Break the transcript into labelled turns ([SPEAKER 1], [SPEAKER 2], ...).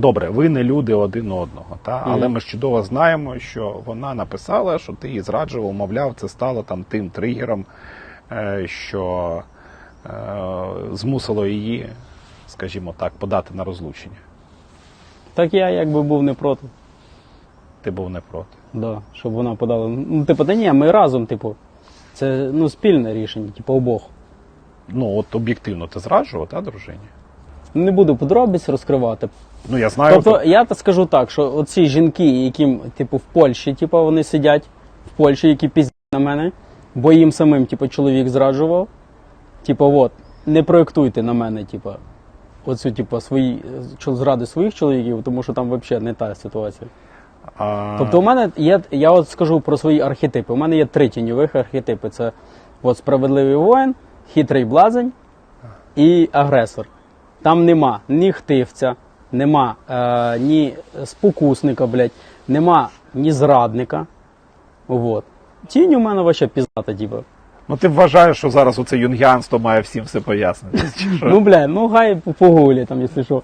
[SPEAKER 1] Добре, ви не люди один одного, та? але ми ж чудово знаємо, що вона написала, що ти її зраджував, мовляв, це стало там тим тригером, е, що е, змусило її, скажімо так, подати на розлучення.
[SPEAKER 2] Так я якби був не проти.
[SPEAKER 1] Ти був не проти.
[SPEAKER 2] Да, щоб вона подала. Ну, типу, та ні, ми разом, типу. Це ну, спільне рішення, типу, обох.
[SPEAKER 1] Ну, от об'єктивно ти зраджував, та, дружині?
[SPEAKER 2] Не буду подробиць розкривати.
[SPEAKER 1] Ну, я знаю.
[SPEAKER 2] Тобто, я так скажу так, що оці жінки, яким, типу, в Польщі, типу, вони сидять в Польщі, які піздять на мене, бо їм самим, типу, чоловік зраджував. Типу, от, не проєктуйте на мене, типу, оцю, типу, свої е, зради своїх чоловіків, тому що там взагалі не та ситуація.
[SPEAKER 1] а,
[SPEAKER 2] Тобто, у мене є, я от скажу про свої архетипи. У мене є три тіньових архетипи: це от справедливий воїн, хитрий блазень і агресор. Там нема ні хтивця, нема е, ні спокусника, блядь, нема ні зрадника. Вот. Тінь у мене вообще піздата, типу.
[SPEAKER 1] Ну, ти вважаєш, що зараз оце юнгіанство має всім все пояснити. чи що?
[SPEAKER 2] Ну, бля, ну гай по- погулі там, якщо що.